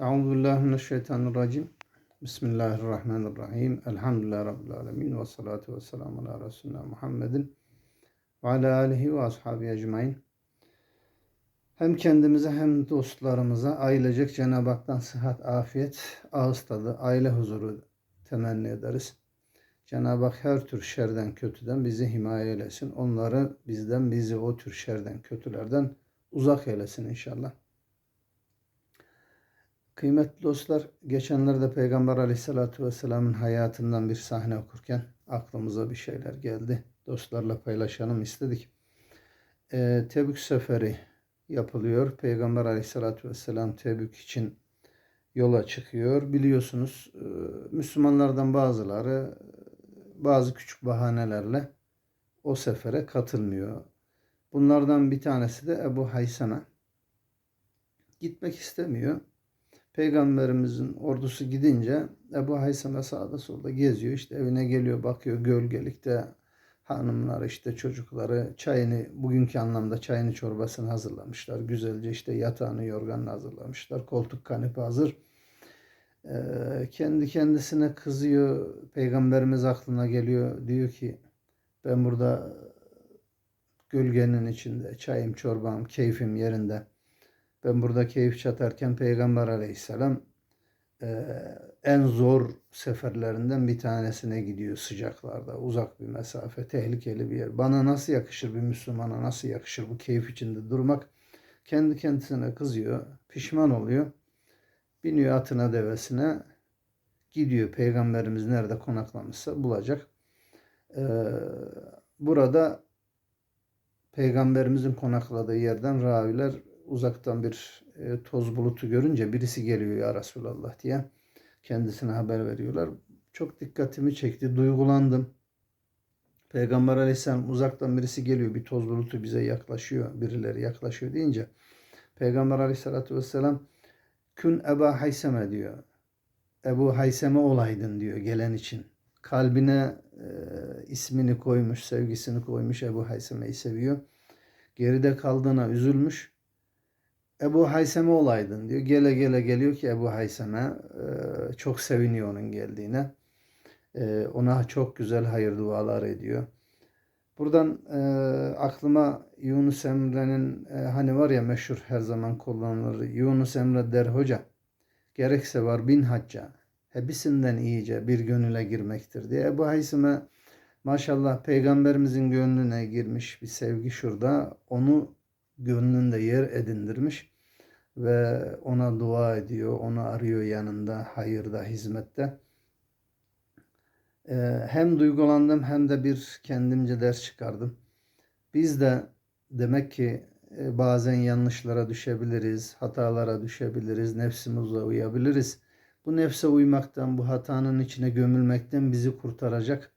Euzu billahi mineşşeytanirracim. Bismillahirrahmanirrahim. Elhamdülillahi rabbil alamin ve salatu vesselamü ala resulina Muhammedin ve ala alihi ve ashabi ecmaîn. Hem kendimize hem dostlarımıza ailecek Cenab-ı Hak'tan sıhhat, afiyet, ağız tadı, aile huzuru temenni ederiz. Cenab-ı Hak her tür şerden, kötüden bizi himaye eylesin. Onları bizden, bizi o tür şerden, kötülerden uzak eylesin inşallah. Kıymetli dostlar, geçenlerde Peygamber Aleyhisselatü Vesselam'ın hayatından bir sahne okurken aklımıza bir şeyler geldi. Dostlarla paylaşalım istedik. Ee, Tebük seferi yapılıyor. Peygamber Aleyhisselatü Vesselam Tebük için yola çıkıyor. Biliyorsunuz e, Müslümanlardan bazıları bazı küçük bahanelerle o sefere katılmıyor. Bunlardan bir tanesi de Ebu Haysana. Gitmek istemiyor. Peygamberimizin ordusu gidince Ebu Hayseme sağda solda geziyor. İşte evine geliyor bakıyor gölgelikte hanımlar işte çocukları çayını bugünkü anlamda çayını çorbasını hazırlamışlar. Güzelce işte yatağını yorganını hazırlamışlar. Koltuk kanepe hazır. Ee, kendi kendisine kızıyor. Peygamberimiz aklına geliyor. Diyor ki ben burada gölgenin içinde çayım çorbam keyfim yerinde ben burada keyif çatarken Peygamber aleyhisselam e, en zor seferlerinden bir tanesine gidiyor sıcaklarda. Uzak bir mesafe, tehlikeli bir yer. Bana nasıl yakışır bir Müslümana, nasıl yakışır bu keyif içinde durmak? Kendi kendisine kızıyor, pişman oluyor. Biniyor atına devesine, gidiyor. Peygamberimiz nerede konaklamışsa bulacak. Ee, burada Peygamberimizin konakladığı yerden raviler uzaktan bir e, toz bulutu görünce birisi geliyor ya Resulallah diye kendisine haber veriyorlar. Çok dikkatimi çekti, duygulandım. Peygamber aleyhisselam uzaktan birisi geliyor, bir toz bulutu bize yaklaşıyor, birileri yaklaşıyor deyince Peygamber aleyhissalatü vesselam kün Eba Hayseme diyor. Ebu Hayseme olaydın diyor gelen için. Kalbine e, ismini koymuş, sevgisini koymuş Ebu Hayseme'yi seviyor. Geride kaldığına üzülmüş. Ebu Hayseme olaydın diyor. Gele gele geliyor ki Ebu Hayseme e, çok seviniyor onun geldiğine. E, ona çok güzel hayır dualar ediyor. Buradan e, aklıma Yunus Emre'nin e, hani var ya meşhur her zaman kullanılır. Yunus Emre der hoca gerekse var bin hacca hepsinden iyice bir gönüle girmektir diye. Ebu Haysime maşallah peygamberimizin gönlüne girmiş bir sevgi şurada. Onu gönlünde yer edindirmiş ve ona dua ediyor, onu arıyor yanında, hayırda, hizmette. Ee, hem duygulandım hem de bir kendimce ders çıkardım. Biz de demek ki e, bazen yanlışlara düşebiliriz, hatalara düşebiliriz, nefsimize uyabiliriz. Bu nefse uymaktan, bu hatanın içine gömülmekten bizi kurtaracak,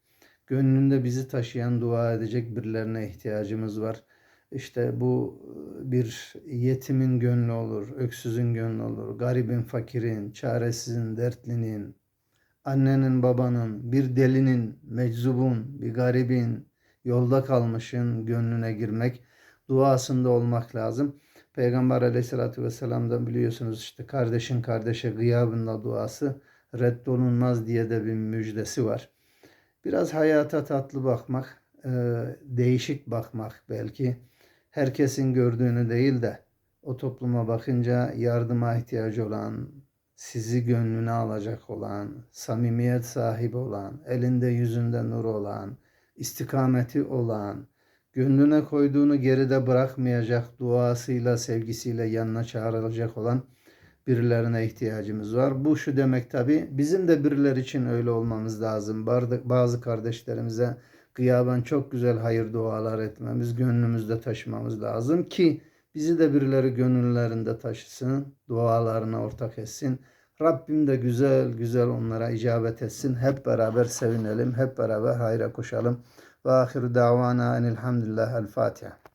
gönlünde bizi taşıyan, dua edecek birilerine ihtiyacımız var. İşte bu e, bir yetimin gönlü olur, öksüzün gönlü olur, garibin, fakirin, çaresizin, dertlinin, annenin, babanın, bir delinin, meczubun, bir garibin, yolda kalmışın gönlüne girmek, duasında olmak lazım. Peygamber aleyhissalatü vesselam'dan biliyorsunuz işte kardeşin kardeşe gıyabında duası reddolunmaz diye de bir müjdesi var. Biraz hayata tatlı bakmak, e, değişik bakmak belki herkesin gördüğünü değil de o topluma bakınca yardıma ihtiyacı olan, sizi gönlüne alacak olan, samimiyet sahibi olan, elinde yüzünde nur olan, istikameti olan, gönlüne koyduğunu geride bırakmayacak duasıyla, sevgisiyle yanına çağrılacak olan birilerine ihtiyacımız var. Bu şu demek tabi bizim de birileri için öyle olmamız lazım. Bazı kardeşlerimize gıyaben çok güzel hayır dualar etmemiz, gönlümüzde taşımamız lazım ki bizi de birileri gönüllerinde taşısın, dualarına ortak etsin. Rabbim de güzel güzel onlara icabet etsin. Hep beraber sevinelim, hep beraber hayra koşalım. Ve ahiru davana enilhamdülillah el Fatiha.